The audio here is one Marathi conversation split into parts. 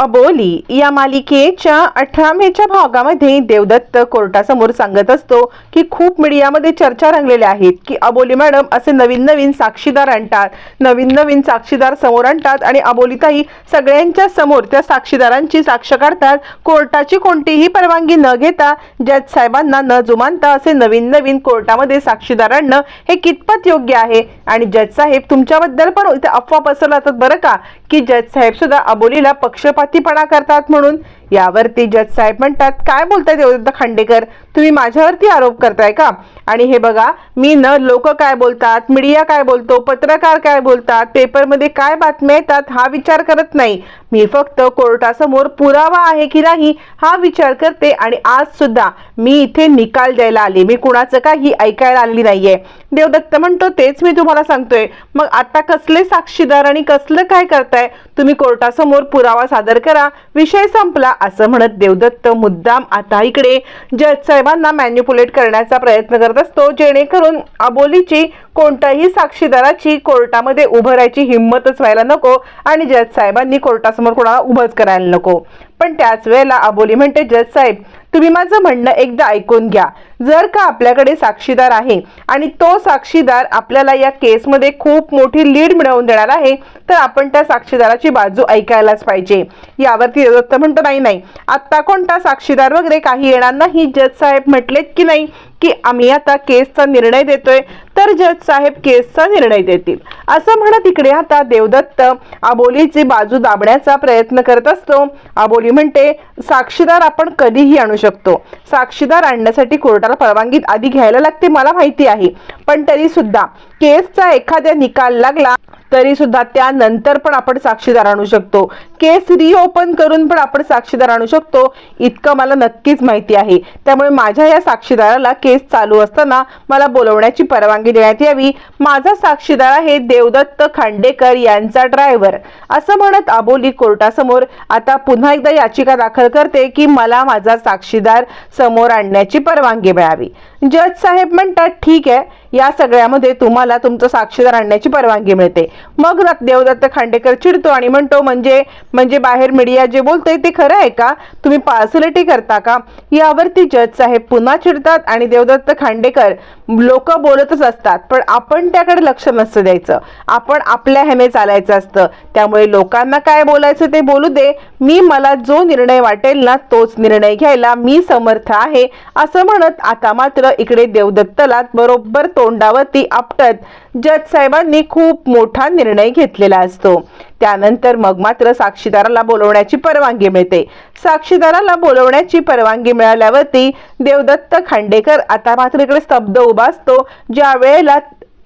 अबोली या मालिकेच्या अठराव्याच्या भागामध्ये देवदत्त कोर्टासमोर सांगत असतो की खूप मीडियामध्ये चर्चा रंगलेल्या आहेत की अबोली मॅडम असे नवीन नवीन साक्षीदार आणतात नवीन नवीन साक्षीदार समोर आणतात आणि अबोलीताई सगळ्यांच्या समोर त्या साक्षीदारांची साक्ष काढतात. कोर्टाची कोणतीही परवानगी न घेता जज साहेबांना न जुमानता असे नवीन नवीन कोर्टामध्ये साक्षीदार आणणं हे कितपत योग्य आहे? आणि जज साहेब तुमच्याबद्दल पण इथे अफवा जातात बरं का? की जज साहेब सुद्धा अबोलीला पक्षपात पक्षपातीपणा करतात म्हणून यावरती जज साहेब म्हणतात काय बोलताय देवदत्त खांडेकर? तुम्ही माझ्यावरती आरोप करताय का? आणि हे बघा मी न लोक काय बोलतात मीडिया काय बोलतो पत्रकार काय बोलतात पेपरमध्ये काय बातम्या येतात हा विचार करत नाही. मी फक्त कोर्टासमोर पुरावा आहे की नाही हा विचार करते आणि आज सुद्धा मी इथे निकाल द्यायला आले. मी कुणाचं काही ऐकायला आलेली नाहीये. देवदत्त म्हणतो तेच मी तुम्हाला सांगतोय. मग आता कसले साक्षीदार आणि कसलं काय करताय? तुम्ही कोर्टासमोर पुरावा सादर करा. विषय संपला. असं म्हणत देवदत्त मुद्दाम आता इकडे जज साहेबांना मॅन्युपुलेट करण्याचा प्रयत्न करत असतो जेणेकरून अबोलीची कोणत्याही साक्षीदाराची कोर्टामध्ये उभं राहायची हिंमतच व्हायला नको आणि जज साहेबांनी कोर्टासमोर कोणाला उभंच करायला नको. पण त्याच वेळेला अबोली म्हणते जज साहेब तुम्ही माझं म्हणणं एकदा ऐकून घ्या. जर का आपल्याकडे साक्षीदार आहे आणि तो साक्षीदार आपल्याला या केसमध्ये खूप मोठी लीड मिळवून देणार आहे तर आपण त्या साक्षीदाराची बाजू ऐकायलाच पाहिजे. यावरती दत्त म्हणतो नाही नाही. आत्ता कोणता साक्षीदार वगैरे काही येणार नाही. जज साहेब म्हटलेत की नाही की आम्ही आता केसचा निर्णय देतोय तर जज साहेब केसचा निर्णय देतील. असं म्हणत इकडे आता देवदत्त आबोलीची बाजू दाबण्याचा प्रयत्न करत असतो. आबोली म्हणते साक्षीदार आपण कधीही आणू शकतो. साक्षीदार आणण्यासाठी कोर्टाला परवानगी आधी घ्यायला लागते मला माहिती आहे. पण तरी सुद्धा केसचा एखाद्या निकाल लागला तरी सुद्धा त्यानंतर पण आपण साक्षीदार आणू शकतो. केस रिओपन करून पण आपण साक्षीदार आणू शकतो. इतकं मला नक्कीच माहिती आहे. त्यामुळे माझ्या या साक्षीदाराला केस चालू असताना मला बोलवण्याची परवानगी देण्यात यावी. माझा साक्षीदार आहे देवदत्त खांडेकर यांचा ड्रायव्हर असं म्हणत आबोली कोर्टासमोर आता पुन्हा एकदा याचिका दाखल करते की मला माझा साक्षीदार समोर आणण्याची परवानगी मिळावी. जज साहेब म्हणतात ठीक आहे या सगळ्यामध्ये तुम्हाला तुमचं साक्षीदार आणण्याची परवानगी मिळते. मग देवदत्त खांडेकर चिडतो आणि म्हणतो म्हणजे म्हणजे बाहेर मीडिया जे बोलतंय ते खरं आहे का? तुम्ही पार्सलिटी करता का? यावरती जज साहेब पुन्हा चिडतात आणि देवदत्त खांडेकर लोक बोलतच असतात. पण आपण त्याकडे लक्ष नसतं द्यायचं. आपण आपल्या ह्याने चालायचं असतं. त्यामुळे लोकांना काय बोलायचं ते बोलू दे. मी मला जो निर्णय वाटेल ना तोच निर्णय घ्यायला मी समर्थ आहे. असं म्हणत आता मात्र इकडे देवदत्तला बरोबर तोंडावरती आपटत जज साहेबांनी खूप मोठा निर्णय घेतलेला असतो. त्यानंतर मग मात्र साक्षीदाराला बोलवण्याची परवानगी मिळते. साक्षीदाराला बोलवण्याची परवानगी मिळाल्यावरती देवदत्त खांडेकर आता मात्र इकडे स्तब्ध उभा असतो. ज्या वेळेला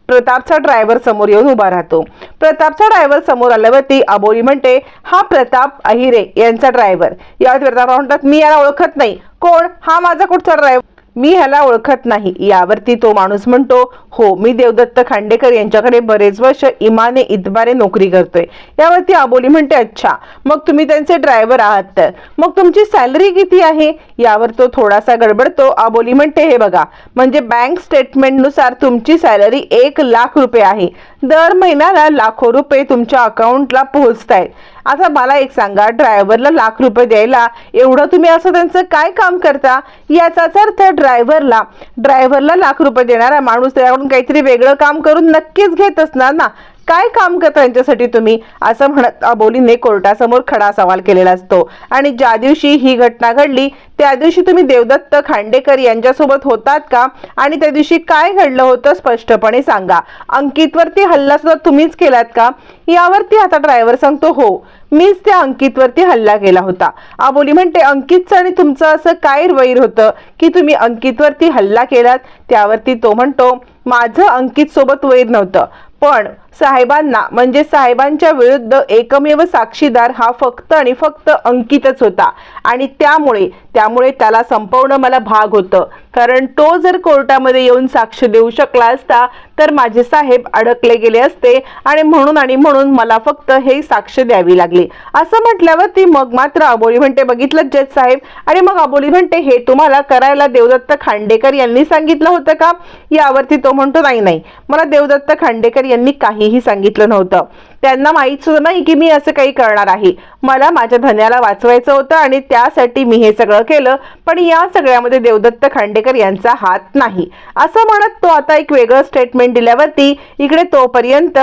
प्रतापचा ड्रायव्हर समोर येऊन उभा राहतो. प्रतापचा ड्रायव्हर समोर आल्यावरती अबोली म्हणते हा प्रताप अहिरे यांचा ड्रायव्हर. यावेळी प्रताप म्हणतात मी याला ओळखत नाही. कोण? हा माझा कुठचा ड्रायव्हर? मी ह्याला ओळखत नाही. यावरती तो माणूस म्हणतो हो मी देवदत्त खांडेकर यांच्याकडे बरेच वर्ष इमाने इतबारे नोकरी करतोय. यावरती आबोली म्हणते अच्छा मग तुम्ही त्यांचे ड्रायव्हर आहात तर? मग तुमची सॅलरी किती आहे? यावर तो थोडासा गडबडतो. आबोली म्हणते हे बघा म्हणजे बँक स्टेटमेंटनुसार तुमची सॅलरी एक लाख रुपये आहे. दर महिन्याला लाखो रुपये तुमच्या अकाउंटला पोहोचतायत. आता मला एक सांगा ड्रायव्हरला लाख रुपये द्यायला एवढं तुम्ही असं त्यांचं काय काम करता? याचाच अर्थ ड्रायव्हरला ड्रायव्हरला लाख रुपये देणारा माणूस त्याकडून काहीतरी वेगळं काम करून नक्कीच घेत असणार ना? काय काम करता यांच्यासाठी तुम्ही? असं म्हणत अबोलीने कोर्टासमोर खडा सवाल केलेला असतो. आणि ज्या दिवशी ही घटना घडली त्या दिवशी तुम्ही देवदत्त खांडेकर यांच्यासोबत होतात का? आणि त्या दिवशी काय घडलं होतं स्पष्टपणे सांगा. अंकितवरती हल्ला सुद्धा तुम्हीच केलात का? यावरती आता ड्रायव्हर सांगतो हो मीच त्या अंकितवरती हल्ला केला होता. आबोली म्हणते अंकितचं आणि तुमचं असं काय वैर होतं की तुम्ही अंकितवरती हल्ला केलात? त्यावरती तो म्हणतो माझं अंकित सोबत वैर नव्हतं. पण साहेबांना म्हणजे साहेबांच्या विरुद्ध एकमेव साक्षीदार हा फक्त आणि फक्त अंकितच होता. आणि त्यामुळे त्यामुळे त्याला संपवणं मला भाग होतं. कारण तो जर कोर्टामध्ये येऊन साक्ष देऊ शकला असता तर माझे साहेब अडकले गेले असते आणि म्हणून आणि म्हणून मला फक्त हे साक्ष द्यावी लागली. असं म्हटल्यावर ती मग मात्र अबोली म्हणते बघितलं जज साहेब? आणि मग अबोली म्हणते हे तुम्हाला करायला देवदत्त खांडेकर यांनी सांगितलं होतं का? यावरती तो म्हणतो नाही नाही. मला देवदत्त खांडेकर यांनी काही काहीही सांगितलं नव्हतं. त्यांना माहीत सुद्धा नाही की मी असं काही करणार आहे. मला माझ्या धन्याला वाचवायचं होतं आणि त्यासाठी मी हे सगळं केलं पण या सगळ्यामध्ये देवदत्त खांडेकर यांचा हात नाही. असं म्हणत तो आता एक वेगळं स्टेटमेंट दिल्यावरती इकडे तोपर्यंत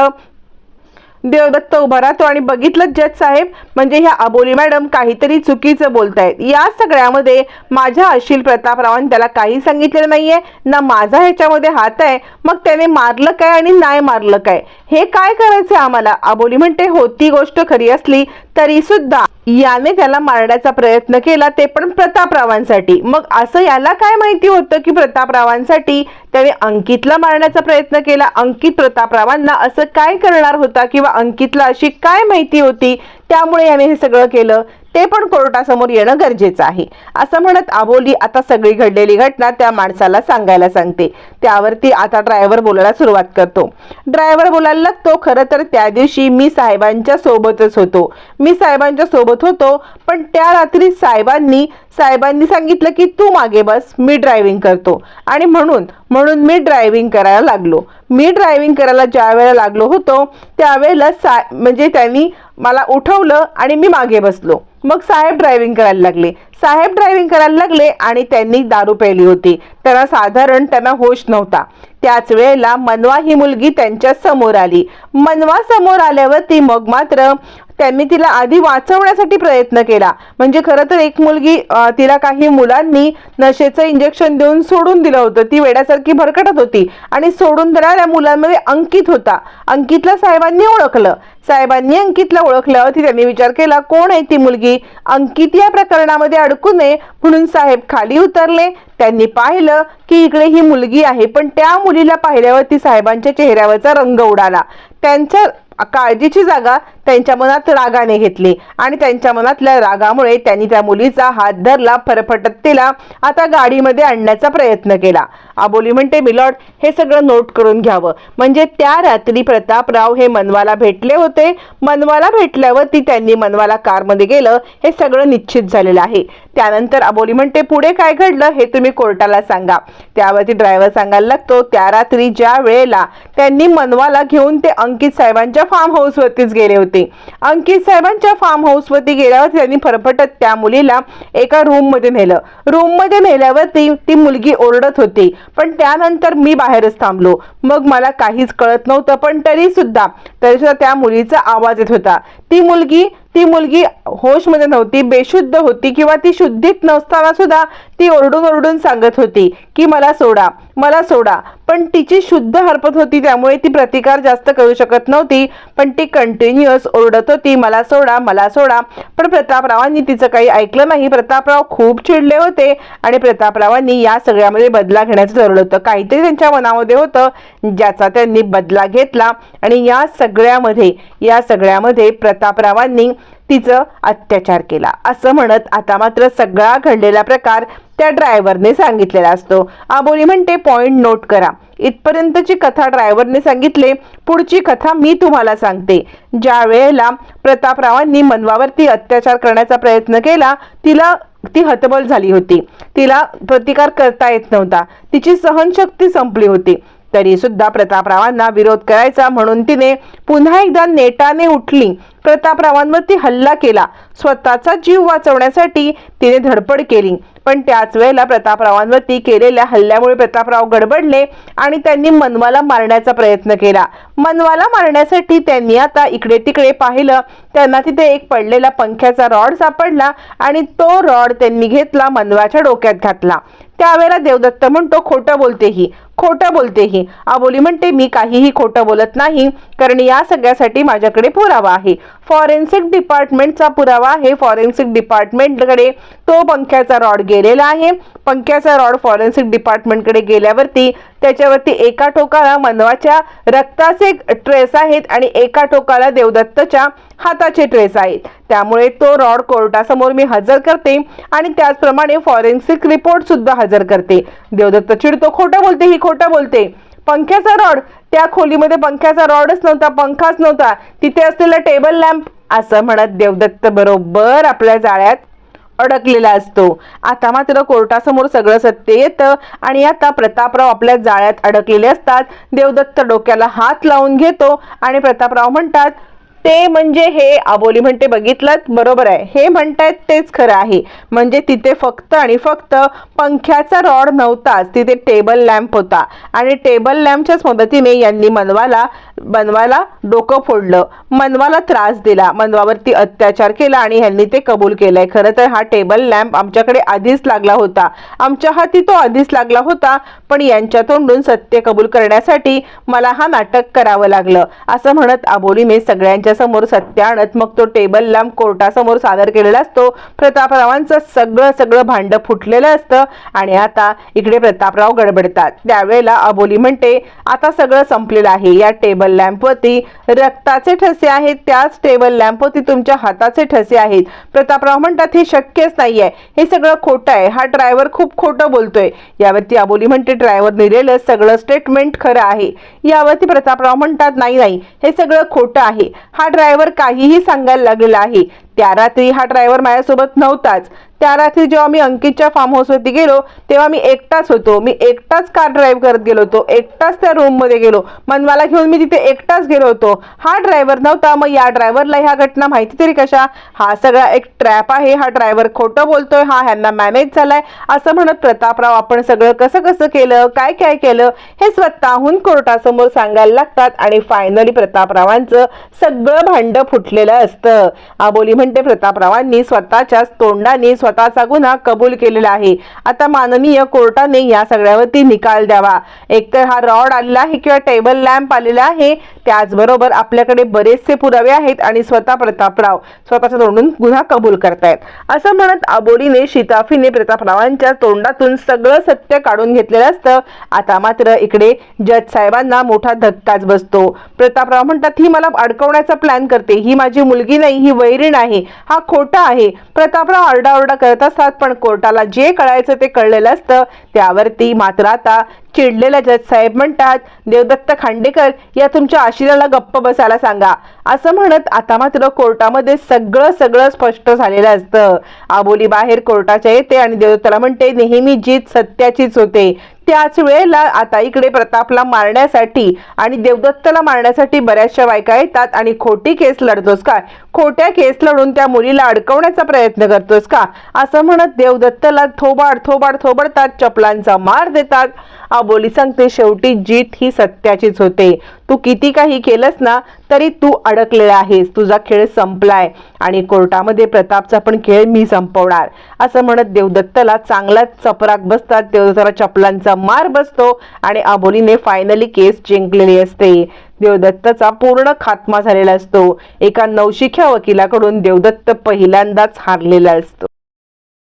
देवदत्त उभा राहतो आणि बघितलं जज साहेब म्हणजे ह्या अबोली मॅडम काहीतरी चुकीचं बोलतायत. या सगळ्यामध्ये माझ्या अशील प्रतापरावांनी त्याला काही सांगितलेलं नाहीये. ना माझा ह्याच्यामध्ये हात आहे. मग त्याने मारलं काय आणि नाही मारलं काय? हे काय करायचं आम्हाला? अबोली म्हणते होती गोष्ट खरी असली तरी सुद्धा याने त्याला मारण्याचा प्रयत्न केला ते पण प्रतापरावांसाठी. मग असं याला काय माहिती होतं की प्रतापरावांसाठी त्याने अंकितला मारण्याचा प्रयत्न केला? अंकित प्रतापरावांना असं काय करणार होता किंवा अंकितला अशी काय माहिती होती? त्यामुळे याने हे सगळं केलं. ते पण कोर्टासमोर येणं गरजेचं आहे. असं म्हणत आबोली आता सगळी घडलेली घटना त्या माणसाला सांगायला सांगते. त्यावरती आता ड्रायव्हर बोलायला सुरुवात करतो. ड्रायव्हर बोलायला लागतो खरं तर त्या दिवशी मी साहेबांच्या सोबतच होतो. मी साहेबांच्या सोबत होतो पण त्या रात्री साहेबांनी साहेबांनी सांगितलं की तू मागे बस मी ड्रायव्हिंग करतो. आणि म्हणून म्हणून मी ड्रायव्हिंग करायला लागलो. मी ड्रायव्हिंग करायला ज्या वेळेला लागलो होतो त्यावेळेला सा म्हणजे त्यांनी मला उठवलं आणि मी मागे बसलो. मग साहेब ड्रायव्हिंग करायला लागले. साहेब ड्रायव्हिंग करायला लागले आणि त्यांनी दारू प्यायली होती. त्यांना साधारण त्यांना होश नव्हता. त्याच वेळेला मनवा ही मुलगी त्यांच्यासमोर आली. मनवा समोर आल्यावरती मग मात्र त्यांनी तिला आधी वाचवण्यासाठी प्रयत्न केला. म्हणजे खरं तर एक मुलगी तिला काही मुलांनी नशेचं इंजेक्शन देऊन सोडून दिलं होतं. ती वेड्यासारखी भरकटत होती आणि सोडून देणाऱ्या मुलांमध्ये अंकित होता. अंकितला साहेबांनी ओळखलं. साहेबांनी अंकितला ओळखल्यावरती त्यांनी विचार केला कोण आहे ती मुलगी? अंकित या प्रकरणामध्ये अडकू नये म्हणून साहेब खाली उतरले. त्यांनी पाहिलं की इकडे ही मुलगी आहे पण त्या मुलीला पाहिल्यावर ती साहेबांच्या चेहऱ्यावरचा रंग उडाला. त्यांच्या काळजीची जागा त्यांच्या मनात रागाने घेतली आणि त्यांच्या मनातल्या रागामुळे त्यांनी त्या मुलीचा हात धरला फरफटत तिला आता गाडीमध्ये आणण्याचा प्रयत्न केला. आबोली म्हणते मिलॉर्ड हे सगळं नोट करून घ्यावं. म्हणजे त्या रात्री प्रतापराव हे मनवाला भेटले होते. मनवाला भेटल्यावर ती त्यांनी मनवाला कारमध्ये गेलं. हे सगळं निश्चित झालेलं आहे. त्यानंतर अबोली म्हणते पुढे काय घडलं हे तुम्ही कोर्टाला सांगा. त्यावरती ड्रायव्हर सांगायला लागतो त्या रात्री ज्या वेळेला त्यांनी मनवाला घेऊन ते अंकित साहेबांच्या फार्म हाऊसवरतीच गेले होते. अंकित साहेबांच्या फार्म हाऊसवरती गेल्यावर त्यांनी फरफटत त्या मुलीला एका रूममध्ये नेलं. रूममध्ये नेल्यावरती ती मुलगी ओरडत होती. पण त्यानंतर मी बाहेरच थांबलो. मग मला काहीच कळत नव्हतं पण तरी सुद्धा तरी सुद्धा त्या मुलीचा आवाज येत होता. ती मुलगी ती मुलगी होशमध्ये नव्हती बेशुद्ध होती किंवा ती शुद्धीत नसताना सुद्धा ती ओरडून ओरडून सांगत होती की मला सोडा मला सोडा. पण तिची शुद्ध हरपत होती त्यामुळे ती प्रतिकार जास्त करू शकत नव्हती. पण ती कंटिन्युअस ओरडत होती मला सोडा मला सोडा. पण प्रतापरावांनी तिचं काही ऐकलं नाही. प्रतापराव खूप चिडले होते आणि प्रतापरावांनी या सगळ्यामध्ये बदला घेण्याचं ठरवलं होतं. काहीतरी त्यांच्या मनामध्ये होतं ज्याचा त्यांनी बदला घेतला. आणि या सगळ्यामध्ये या सगळ्यामध्ये प्रतापरावांनी तिचं अत्याचार केला. असं म्हणत आता मात्र सगळा घडलेला प्रकार त्या ड्रायव्हरने सांगितलेला असतो. आबोली म्हणते पॉइंट नोट करा. इथपर्यंतची कथा ड्रायव्हरने सांगितले. पुढची कथा मी तुम्हाला सांगते. ज्या वेळेला प्रतापरावांनी मनवावरती अत्याचार करण्याचा प्रयत्न केला तिला ती हतबल झाली होती. तिला प्रतिकार करता येत नव्हता. तिची सहनशक्ती संपली होती. तरी सुद्धा प्रतापरावांना विरोध करायचा म्हणून तिने पुन्हा एकदा नेटाने उठली. प्रतापरावांवरती हल्ला केला. स्वतःचा जीव वाचवण्यासाठी तिने धडपड केली. पण त्याच वेळेला प्रतापरावांवरती केलेल्या हल्ल्यामुळे प्रतापराव गडबडले आणि त्यांनी मनवाला मारण्याचा प्रयत्न केला. मनवाला मारण्यासाठी त्यांनी आता इकडे तिकडे पाहिलं. त्यांना तिथे एक पडलेला पंख्याचा रॉड सापडला आणि तो रॉड त्यांनी घेतला मनवाच्या डोक्यात घातला. त्यावेळेला देवदत्त म्हणतो खोटं बोलते ही खोटं बोलते ही. आबोली म्हणते मी काहीही खोटं बोलत नाही कारण या सगळ्यासाठी माझ्याकडे पुरावा आहे. फॉरेन्सिक डिपार्टमेंटचा पुरावा आहे. फॉरेन्सिक डिपार्टमेंटकडे तो पंख्याचा रॉड गेलेला आहे. पंख्याचा रॉड फॉरेन्सिक डिपार्टमेंटकडे गेल्यावरती त्याच्यावरती एका टोकाला मनवाच्या रक्ताचे ट्रेस आहेत आणि एका टोकाला देवदत्तच्या हाताचे ट्रेस आहेत. त्यामुळे तो रॉड कोर्टासमोर मी हजर करते आणि त्याचप्रमाणे फॉरेन्सिक रिपोर्ट सुद्धा हजर करते. देवदत्त चिडतो खोटं बोलते ही खोटं बोलते. पंख्याचा रॉड त्या खोलीमध्ये पंख्याचा रॉडच नव्हता पंखाच नव्हता. तिथे असलेला टेबल लॅम्प असं म्हणत देवदत्त बरोबर आपल्या जाळ्यात अडकलेला असतो. आता मात्र कोर्टासमोर सगळं सत्य येतं आणि आता प्रतापराव आपल्या जाळ्यात अडकलेले असतात. देवदत्त डोक्याला हात लावून घेतो आणि प्रतापराव म्हणतात ते म्हणजे हे आबोली म्हणते बघितलं बरोबर आहे. हे म्हणतायत तेच खरं आहे. म्हणजे तिथे फक्त आणि फक्त पंख्याचा रॉड नव्हताच. तिथे टेबल लॅम्प होता. आणि टेबल लॅम्पच्याच मदतीने यांनी मनवाला मनवाला डोकं फोडलं. मनवाला त्रास दिला. मनवावरती अत्याचार केला आणि ह्यांनी ते कबूल केलंय. खरं तर हा टेबल लॅम्प आमच्याकडे आधीच लागला होता. आमच्या हाती तो आधीच लागला होता पण यांच्या तोंडून सत्य कबूल करण्यासाठी मला हा नाटक करावं लागलं असं म्हणत आबोलीने सगळ्यांच्या समोर सत्य आणत मग तो टेबल लॅम्प कोर्टासमोर सादर केलेला असतो. प्रतापरावांचं सगळं सगळं भांड फुटलेलं असतं. आणि आता इकडे प्रतापराव गडबडतात. त्यावेळेला अबोली म्हणते आता सगळं संपलेलं आहे. या टेबल लॅम्पवरती रक्ताचे ठसे आहेत. त्याच टेबल लॅम्पवरती तुमच्या हाताचे ठसे आहेत. प्रतापराव म्हणतात हे शक्यच नाहीये. हे सगळं खोटं आहे. हा ड्रायव्हर खूप खोटं बोलतोय. यावरती अबोली म्हणते ड्रायव्हर लिहिलेलं सगळं स्टेटमेंट खरं आहे. यावरती प्रतापराव म्हणतात नाही नाही. हे सगळं खोटं आहे. हा ड्रायव्हर काहीही सांगायला लागलेला आहे. त्या रात्री हा ड्रायव्हर माझ्यासोबत नव्हताच. त्या रात्री जेव्हा मी अंकितच्या फार्म हाऊसवरती गेलो तेव्हा मी एकटाच होतो. मी एकटाच कार ड्राईव्ह करत गेलो होतो. एकटाच त्या रूममध्ये गेलो. मनवाला घेऊन मी तिथे एकटाच गेलो होतो. हा ड्रायव्हर नव्हता. मग या ड्रायव्हरला ह्या घटना माहिती तरी कशा? हा सगळा एक ट्रॅप आहे. हा ड्रायव्हर खोटं बोलतोय. हा ह्यांना मॅनेज झालाय. असं म्हणत प्रतापराव आपण सगळं कसं कसं केलं? काय काय केलं? हे स्वतःहून कोर्टासमोर सांगायला लागतात आणि फायनली प्रतापरावांचं सगळं भांड फुटलेलं असतं. आबोली म्हणते प्रतापरावांनी स्वतःच्याच तोंडाने स्वतःचा गुन्हा कबूल केलेला आहे. आता माननीय कोर्टाने या सगळ्यावरती निकाल द्यावा. एकतर हा रॉड आलेला आहे किंवा टेबल लॅम्प आलेला आहे त्याचबरोबर आपल्याकडे बरेचसे पुरावे आहेत आणि स्वतः प्रतापराव स्वतःच्या तोंडून गुन्हा कबूल करतायत. असं म्हणत आबोलीने शिताफीने प्रतापरावांच्या तोंडातून सगळं सत्य काढून घेतलेलं असतं. आता मात्र इकडे जज साहेबांना मोठा धक्काच बसतो. प्रतापराव म्हणतात ही मला अडकवण्याचा प्लॅन करते. ही माझी मुलगी नाही ही वैरीण आहे हा खोटा आहे. प्रतापराव आरडाओरडा करत असतात पण कोर्टाला जे कळायचं ते कळलेलं असतं. त्यावरती मात्र आता चिडलेला जज साहेब म्हणतात देवदत्त खांडेकर या तुमच्या आशिराला गप्प बसायला सांगा. असं म्हणत आता मात्र कोर्टामध्ये सगळं सगळं स्पष्ट झालेलं असतं. आबोली बाहेर कोर्टाच्या येते आणि देवदत्ताला म्हणते नेहमी जीत सत्याचीच होते. त्याच वेळेला आता इकडे प्रतापला मारण्यासाठी आणि देवदत्तला मारण्यासाठी बऱ्याचशा बायका येतात आणि खोटी केस लढतोस का? खोट्या केस लढून त्या मुलीला अडकवण्याचा प्रयत्न करतोस का? असं म्हणत देवदत्तला थोबाड थोबाड थोबडतात चपलांचा मार देतात. अबोली सांगते शेवटी जीत ही सत्याचीच होते. तू किती काही केलंस ना तरी तू अडकलेला आहेस. तुझा खेळ संपलाय. आणि कोर्टामध्ये प्रतापचा पण खेळ मी संपवणार. असं म्हणत देवदत्तला चांगलाच चपराक बसतात. देवदत्ताला चपलांचा मार बसतो आणि अबोलीने फायनली केस जिंकलेली असते. देवदत्तचा पूर्ण खात्मा झालेला असतो. एका नवशिख्या वकिलाकडून देवदत्त पहिल्यांदाच हारलेला असतो.